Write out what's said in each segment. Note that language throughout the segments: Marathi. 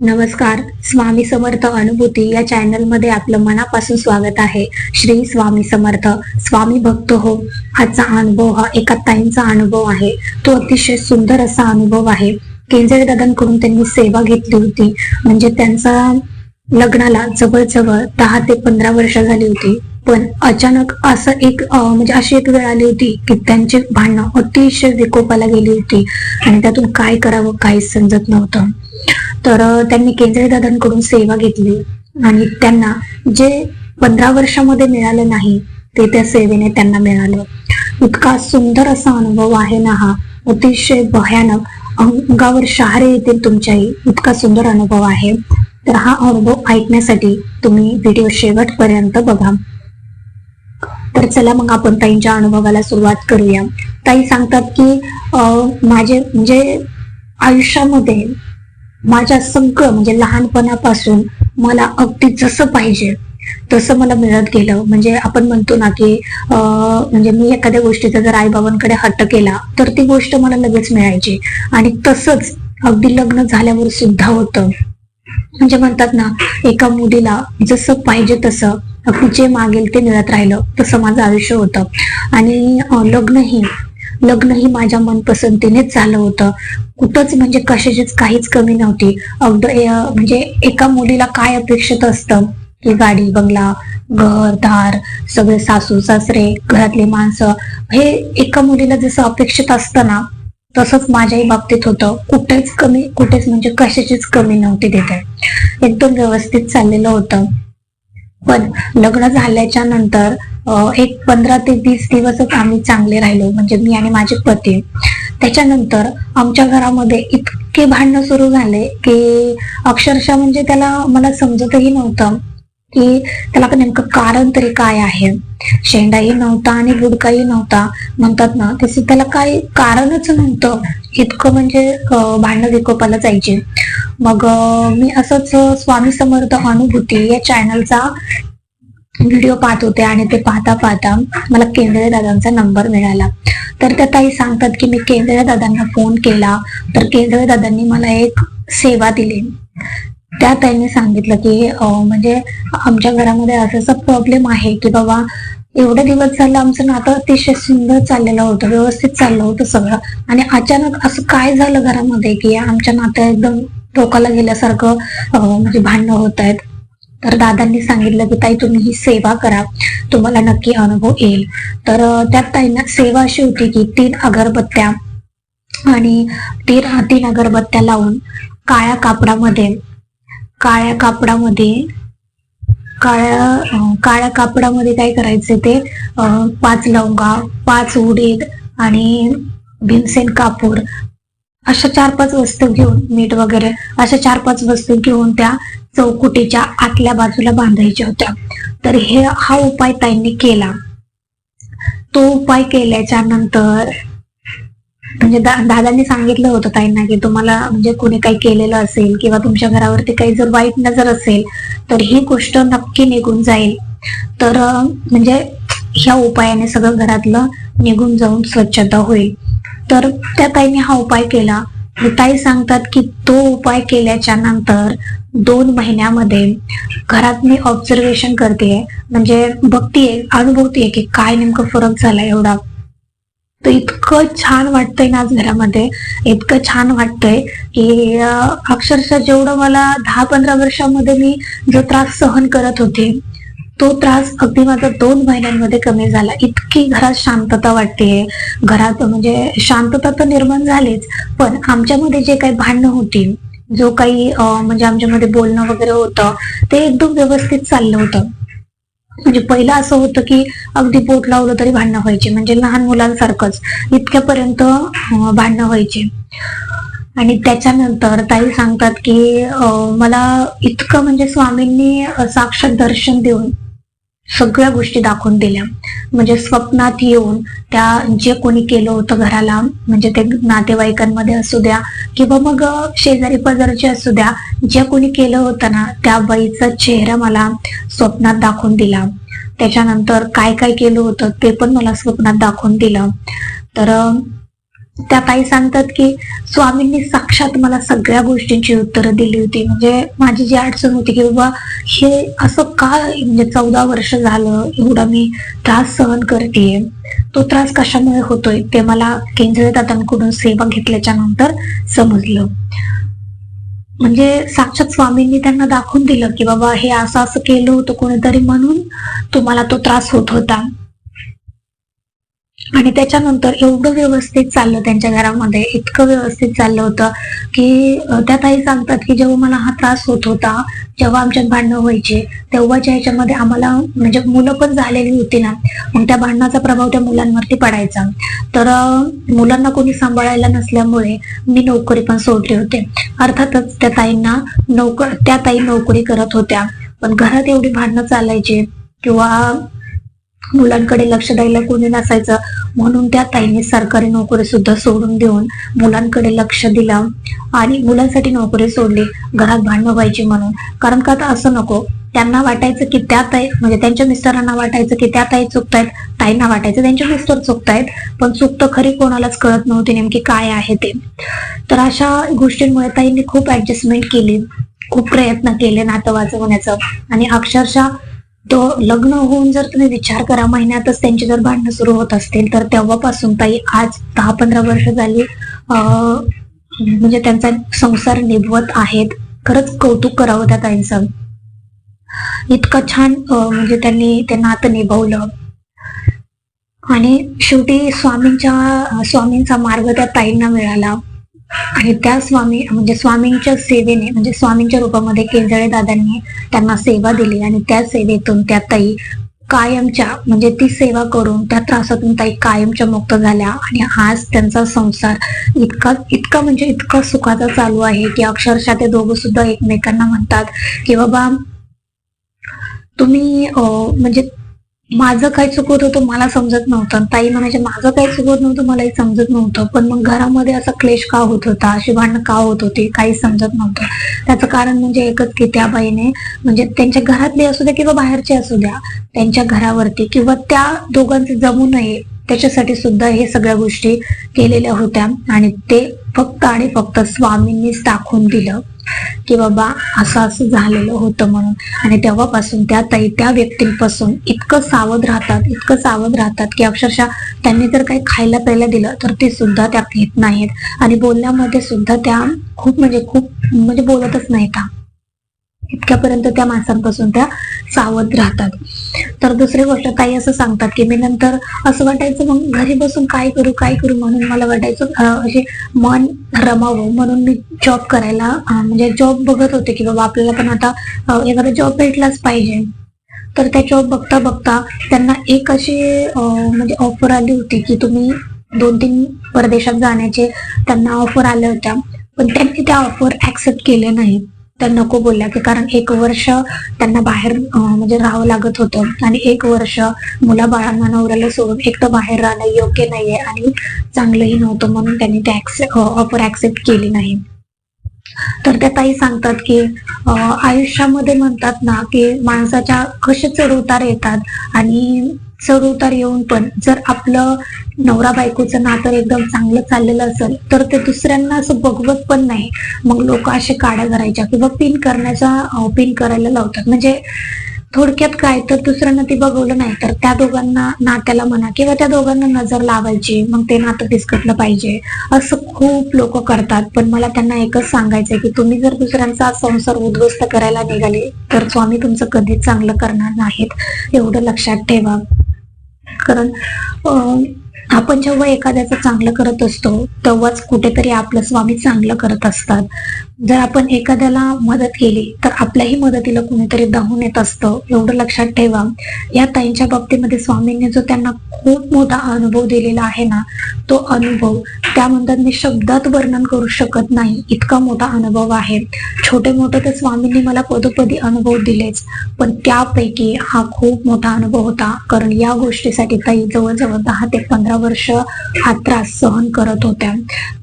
नमस्कार स्वामी समर्थ अनुभूती या चॅनलमध्ये आपलं मनापासून स्वागत आहे. श्री स्वामी समर्थ स्वामी भक्त हो आजचा अनुभव हा एका ताईंचा अनुभव आहे. तो अतिशय सुंदर असा अनुभव आहे. केंजळे दादांकडून त्यांनी सेवा घेतली होती. म्हणजे त्यांचा लग्नाला जवळजवळ दहा ते पंधरा वर्ष झाली होती. पण अचानक असं एक म्हणजे अशी एक वेळ आली होती की त्यांची भांडणं अतिशय विकोपाला गेली होती. आणि त्यातून काय करावं काहीच समजत नव्हतं. तर त्यांनी केंद्र दादांकडून सेवा घेतली आणि त्यांना जे पंधरा वर्षामध्ये मिळालं नाही ते त्या सेवेने त्यांना मिळालं. इतका सुंदर असा अनुभव आहे ना हा. अतिशय भयानक. अंगावर शहारे येतील तुमच्याही. इतका सुंदर अनुभव आहे. तर हा अनुभव ऐकण्यासाठी तुम्ही व्हिडिओ शेवटपर्यंत बघा. तर चला मग आपण ताईंच्या अनुभवाला सुरुवात करूया. ताई सांगतात की अं, माझे म्हणजे आयुष्यामध्ये माझ्या सगळं म्हणजे लहानपणापासून मला अगदी जसं पाहिजे तसं मला मिळत गेलं. म्हणजे आपण म्हणतो ना की अं, म्हणजे मी एखाद्या गोष्टीचा जर आईबाबांकडे हट्ट केला तर ती गोष्ट मला लगेच मिळायची. आणि तसंच अगदी लग्न झाल्यावर सुद्धा होतं. म्हणजे म्हणतात ना एका मुलीला जसं पाहिजे तसं अगदी जे मागेल ते मिळत राहिलं तसं माझं आयुष्य होतं. आणि लग्नही लग्नही लग्नही माझ्या मनपसंतीनेच झालं होतं. कुठंच म्हणजे कशाचीच काहीच कमी नव्हती. अगदी म्हणजे एका मुलीला काय अपेक्षित असतं? की गाडी बंगला घर दार सगळे सासू सासरे घरातली माणसं. हे एका मुलीला जसं अपेक्षित असतं ना तसंच माझ्याही बाबतीत होतं. कुठेच कमी कुठेच म्हणजे कशाचीच कमी नव्हती तिथे. एकदम व्यवस्थित चाललेलं होतं. पण लग्न झाल्याच्यानंतर एक पंधरा ते वीस दिवसच आम्ही चांगले राहिलो म्हणजे मी आणि माझे पती. त्याच्यानंतर आमच्या घरामध्ये इतके भांडणं सुरू झाले की अक्षरशः म्हणजे त्याला मला समजतही नव्हतं की त्याला नेमकं कारण तरी काय आहे. शेंडाही नव्हता आणि गुडकाही नव्हता. म्हणतात ना तसं त्याला काही कारणच नव्हतं. इतकं म्हणजे भांडणं विकोपाला जायचे. मग मी असंच स्वामी समर्थ अनुभूती या चॅनलचा व्हिडिओ पाहत होते आणि ते पाहता पाहता मला केंद्रे दादांचा नंबर मिळाला. तर त्या ताई सांगतात की मी केंद्रे दादांना फोन केला तर केंद्रे दादांनी मला एक सेवा दिली. त्या ताईने सांगितलं की म्हणजे आमच्या घरामध्ये असं असं प्रॉब्लेम आहे की बाबा एवढे दिवस झालं आमचं नातं अतिशय सुंदर चाललेलं होतं व्यवस्थित चाललं होतं सगळं. आणि अचानक असं काय झालं घरामध्ये की आमच्या नातं एकदम टोकाला गेल्यासारखं म्हणजे भांडणं होत आहेत. तर दादांनी सांगितलं की ताई तुम्ही ही सेवा करा. तुम्हाला नक्की अनुभव येईल. तर त्यात ताईंना सेवा अशी होती की तीन अगरबत्त्या आणि तीन तीन अगरबत्त्या लावून काळ्या कापडामध्ये काळ्या कापडामध्ये काळ्या काळ्या कापडामध्ये काय करायचे ते पाच लवंगा पाच उडीद आणि भीमसेन कापूर अशा चार पाच वस्तू घेऊन मीठ वगैरे अशा चार पाच वस्तू घेऊन त्या चौकुटीच्या आतल्या बाजूला बांधायच्या होत्या तर हे हा उपाय ताईंनी केला. तो उपाय केल्याच्यानंतर म्हणजे दा, दादांनी सांगितलं होतं ताईंना की तुम्हाला म्हणजे कोणी काही केलेलं असेल किंवा तुमच्या घरावरती काही जर वाईट नजर असेल तर ही गोष्ट नक्की निघून जाईल. तर म्हणजे ह्या उपायाने सगळं घरातलं निघून जाऊन स्वच्छता होईल. तर त्या ताईने हा उपाय केला. ताई सांगतात की तो उपाय केल्याच्यानंतर दोन महिन्यामध्ये घरात मी ऑब्झर्वेशन करते म्हणजे बघतीये अनुभवतीये की काय नेमकं फरक झाला एवढा. तर इतकं छान वाटतंय ना आज घरामध्ये. इतकं छान वाटतंय की अक्षरशः जेवढं मला दहा पंधरा वर्षामध्ये मी जो त्रास सहन करत होते तो त्रास अगदी माझा दोन महिन्यांमध्ये कमी झाला. इतकी घरात शांतता वाटते घरात म्हणजे शांतता तर निर्माण झालीच पण आमच्यामध्ये जे काही भांडणं होती जो काही म्हणजे आमच्यामध्ये बोलणं वगैरे होतं ते एकदम व्यवस्थित चाललं होतं. म्हणजे पहिलं असं होतं की अगदी बोट लावलं तरी भांडणं व्हायची. म्हणजे लहान मुलांसारखंच इतक्यापर्यंत भांडणं व्हायची. आणि त्याच्यानंतर ताई सांगतात की मला इतकं म्हणजे स्वामींनी साक्षात दर्शन देऊन सगळ्या गोष्टी दाखवून दिल्या. म्हणजे स्वप्नात येऊन त्या जे कोणी केलं होतं घराला म्हणजे ते नातेवाईकांमध्ये असू द्या किंवा मग शेजारी पाजारचे असू द्या जे कोणी केलं होतं ना त्या बाईचा चेहरा मला स्वप्नात दाखवून दिला. त्याच्यानंतर काय काय केलं होतं ते पण मला स्वप्नात दाखवून दिलं. तर त्या ताई सांगतात की स्वामींनी साक्षात मला सगळ्या गोष्टींची उत्तरं दिली होती. म्हणजे माझी जी अडचण होती की बाबा हे असं का म्हणजे चौदा वर्ष झालं एवढा मी त्रास सहन करतेय? तो त्रास कशामुळे होतोय? ते मला केंद्रीय दादांकडून सेवा घेतल्याच्या नंतर समजलं. म्हणजे साक्षात स्वामींनी त्यांना दाखवून दिलं की बाबा हे असं असं केलं होतं कोणीतरी म्हणून तुम्हाला तो त्रास होत होता. आणि त्याच्यानंतर एवढं व्यवस्थित चाललं त्यांच्या घरामध्ये इतकं व्यवस्थित चाललं होतं की त्या ताई सांगतात की जेव्हा मला हा त्रास होत होता जेव्हा आमच्यात भांडणं व्हायचे तेव्हाच्या ह्याच्यामध्ये आम्हाला म्हणजे मुलं पण झालेली होती ना मग त्या भांडणाचा प्रभाव त्या मुलांवरती पडायचा. तर मुलांना कोणी सांभाळायला नसल्यामुळे मी नोकरी पण सोडली होते. अर्थातच त्या ताईंना नोकर त्या ताई नोकरी करत होत्या. पण घरात एवढी भांडणं चालायची किंवा मुलांकडे लक्ष द्यायला कोणी नसायचं. म्हणून त्या ताईने सरकारी नोकरी सुद्धा सोडून देऊन मुलांकडे लक्ष दिलं आणि मुलांसाठी नोकरी सोडली. घरात भांडणं व्हायची म्हणून. कारण का तर असं नको त्यांना वाटायचं की त्या ताई म्हणजे त्यांच्या मिस्टरांना वाटायचं की त्या ताई चुकतायत ताईंना वाटायचं त्यांचे मिस्टर चुकतायत पण चूक तर खरी कोणालाच कळत नव्हती नेमकी काय आहे ते. तर अशा गोष्टींमुळे ताईंनी खूप ऍडजस्टमेंट केली. खूप प्रयत्न केले नातं वाचवण्याचं आणि अक्षरशः तो लग्न होऊन जर तुम्ही विचार करा महिन्यातच त्यांची जर भांडणं सुरू होत असतील तर तेव्हापासून ताई आज दहा पंधरा वर्ष झाली अं, म्हणजे त्यांचा संसार निभवत आहेत. खरंच कौतुक करावं त्या ताईंचं. इतकं छान म्हणजे त्यांनी ते नातं निभवलं. आणि शेवटी स्वामींच्या स्वामींचा मार्ग त्या ताईंना मिळाला. आणि त्या स्वामी म्हणजे स्वामींच्या सेवेने म्हणजे स्वामींच्या रूपामध्ये केंजळे दादांनी त्यांना सेवा दिली आणि त्या सेवेतून त्या ताई कायमच्या म्हणजे ती सेवा करून त्या त्रासातून ताई कायमच्या मुक्त झाल्या. आणि आज त्यांचा संसार इतका इतका म्हणजे इतका सुखाचा चालू आहे की अक्षरशः ते दोघं सुद्धा एकमेकांना म्हणतात की बाबा तुम्ही म्हणजे माझं काय चुकत होतं मला समजत नव्हतं. ताई म्हणायचे माझं काय चुकत नव्हतं मलाही समजत नव्हतं. पण मग घरामध्ये असा क्लेश का होत होता? अशी भांडणं का होत होती? काही समजत नव्हतं. त्याचं कारण म्हणजे एकच की त्या बाईने म्हणजे त्यांच्या घरातले असू द्या किंवा बाहेरचे असू द्या त्यांच्या घरावरती किंवा त्या दोघांचे जमू नये त्याच्यासाठी सुद्धा हे सगळ्या गोष्टी केलेल्या होत्या. आणि ते फक्त आणि फक्त स्वामींनीच दाखवून दिलं की बाबा असं असं झालेलं होतं म्हणून. आणि तेव्हापासून त्या ताई त्या व्यक्तींपासून इतकं सावध राहतात इतकं सावध राहतात की अक्षरशः त्यांनी जर काही खायला प्यायला दिलं तर ते सुद्धा त्या घेत नाहीत. आणि बोलण्यामध्ये सुद्धा त्या खूप म्हणजे खूप म्हणजे बोलतच नाहीत. इतक्यापर्यंत त्या माणसांपासून त्या सावध राहतात. तर दुसरी गोष्ट काही असं सांगतात की मी नंतर असं वाटायचं मग घरी बसून काय करू काय करू? म्हणून मला वाटायचं असे मन रमावं. म्हणून मी जॉब करायला म्हणजे जॉब बघत होते की बाबा आपल्याला पण आता एखादा जॉब भेटलाच पाहिजे. तर त्या जॉब बघता बघता त्यांना एक अशी म्हणजे ऑफर आली होती की तुम्ही दोन तीन परदेशात जाण्याचे त्यांना ऑफर आल्या होत्या. पण त्यांनी त्या ऑफर ऍक्सेप्ट केले नाहीत. त्या नको बोलल्या की कारण एक वर्ष त्यांना बाहेर म्हणजे राहावं लागत होतं. आणि एक वर्ष मुला बाळांना नवऱ्याला सोडून एक तर बाहेर राहणं योग्य नाहीये आणि चांगलंही नव्हतं म्हणून त्यांनी ते ऑफर ऍक्सेप्ट केली नाही. तर त्या ताई सांगतात की आयुष्यामध्ये म्हणतात ना की माणसाच्या कसे चढ उतार येतात आणि चढ उतार येऊन पण जर आपलं नवरा बायकोचं नातं एकदम चांगलं चाललेलं असेल तर ते दुसऱ्यांना असं बघवत पण नाही. मग लोक असे काड्या करायच्या किंवा पिन करण्याचा पिन करायला लावतात. म्हणजे थोडक्यात काय तर दुसऱ्यांना ती बघवलं नाही तर त्या दोघांना नात्याला म्हणा किंवा त्या दोघांना नजर लावायची मग ते नातं फिसकटलं पाहिजे. असं खूप लोक करतात. पण मला त्यांना एकच सांगायचंय की तुम्ही जर दुसऱ्यांचा संसार उद्ध्वस्त करायला निघाले तर स्वामी तुमचं कधीच चांगलं करणार नाहीत. एवढं लक्षात ठेवा. कारण अं, आपण जेव्हा एखाद्याचं चांगलं करत असतो तेव्हाच कुठेतरी आपलं स्वामी चांगलं करत असतात. जर आपण एखाद्याला मदत केली तर आपल्याही मदतीला कुणीतरी धावून येत असतं. एवढं लक्षात ठेवा. या ताईंच्या बाबतीमध्ये स्वामींनी जो त्यांना खूप मोठा अनुभव दिलेला आहे ना तो अनुभव त्या म्हणतात मी शब्दात वर्णन करू शकत नाही. इतका मोठा अनुभव आहे. छोटे मोठे तर स्वामींनी मला पदोपदी अनुभव दिलेच पण त्यापैकी हा खूप मोठा अनुभव होता. कारण या गोष्टीसाठी ताई जवळजवळ दहा ते पंधरा वर्ष हा त्रास सहन करत होत्या.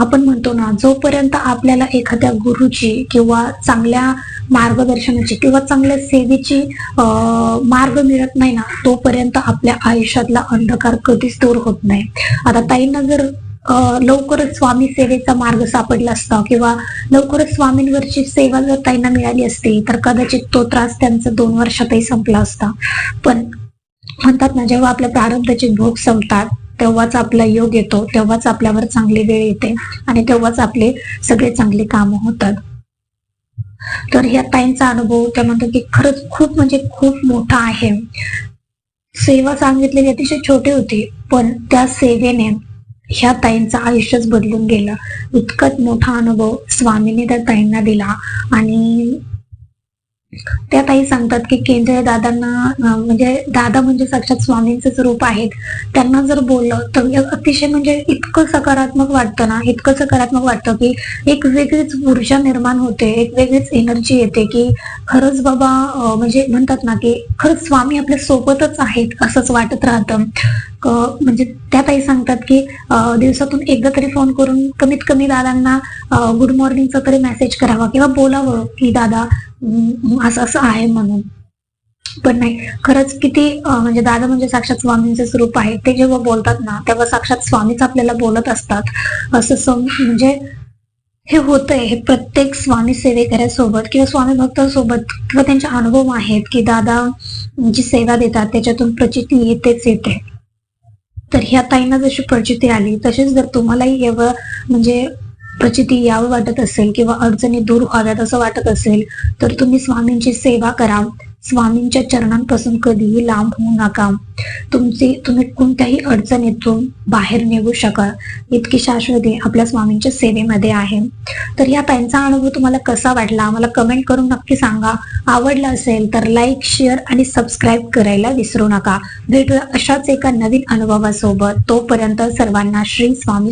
आपण म्हणतो ना जोपर्यंत आपल्याला एखाद्या गुरुची किंवा चांगल्या मार्गदर्शनाची किंवा चांगल्या सेवेची मार्ग मिळत नाही ना तोपर्यंत आपल्या आयुष्यातला अंधकार कधीच दूर होत नाही. आता ताईंना जर लवकरच स्वामी सेवेचा मार्ग सापडला असता किंवा लवकरच स्वामींवरची सेवा जर ताईंना मिळाली असती तर कदाचित तो त्रास त्यांचा दोन वर्षातही संपला असता. पण म्हणतात ना जेव्हा आपल्या प्रारब्धाचे भोग संपतात तेव्हाच आपला योग येतो तेव्हाच आपल्यावर चांगली वेळ येते आणि तेव्हाच आपले सगळे चांगले काम होतात. तर ह्या ताईंचा अनुभव त्या म्हणतात की खरंच खूप म्हणजे खूप मोठा आहे. सेवा सांगितलेली अतिशय छोटी होती पण त्या सेवेने ह्या ताईंचं आयुष्यच बदलून गेलं. इतकंच मोठा अनुभव स्वामीने त्या ताईंना दिला आणि त्या ताई सांगतात की केंद्रीय दादांना म्हणजे दादा म्हणजे साक्षात स्वामींचंच रूप आहेत. त्यांना जर बोललं तर अतिशय म्हणजे इतकं सकारात्मक वाटतं ना इतकं सकारात्मक वाटतं की एक वेगळीच ऊर्जा निर्माण होते एक वेगळीच एनर्जी येते की खरंच बाबा म्हणजे म्हणतात ना की खरंच स्वामी आपल्या सोबतच आहेत असंच वाटत राहतं. म्हणजे त्या ताई सांगतात की दिवसातून एकदा तरी फोन करून कमीत कमी दादांना गुड मॉर्निंगचा तरी मेसेज करावा किंवा बोलावं की दादा असं असं आहे म्हणून. पण नाही खरंच किती म्हणजे दादा म्हणजे साक्षात स्वामींचे स्वरूप आहे. ते जेव्हा बोलतात ना तेव्हा साक्षात स्वामीच आपल्याला बोलत असतात. असं म्हणजे हे होतंय हे प्रत्येक स्वामी सेवेकऱ्यासोबत किंवा स्वामी भक्तांसोबत किंवा त्यांचे अनुभव आहेत की दादा जी सेवा देतात त्याच्यातून प्रचिती येतेच येते. तर ह्या ताईंना जशी प्रचिती आली तशीच जर तुम्हालाही एवढं म्हणजे प्रचिती यावं वाटत असेल किंवा अडचणी दूर व्हाव्यात असं वाटत असेल तर तुम्ही स्वामींची सेवा करा. स्वामींच्या चरणांपासून कधीही लांब होऊ नका. तुमची तुम्ही कोणत्याही अडचणीतून बाहेर निघू शकाल. इतकी शाश्वती आपल्या स्वामींच्या सेवेमध्ये आहे. तर या त्यांचा अनुभव तुम्हाला कसा वाटला? मला कमेंट करून नक्की सांगा. आवडला असेल तर लाईक शेअर आणि सबस्क्राईब करायला विसरू नका. भेटूया अशाच एका नवीन अनुभवासोबत. तोपर्यंत सर्वांना श्री स्वामी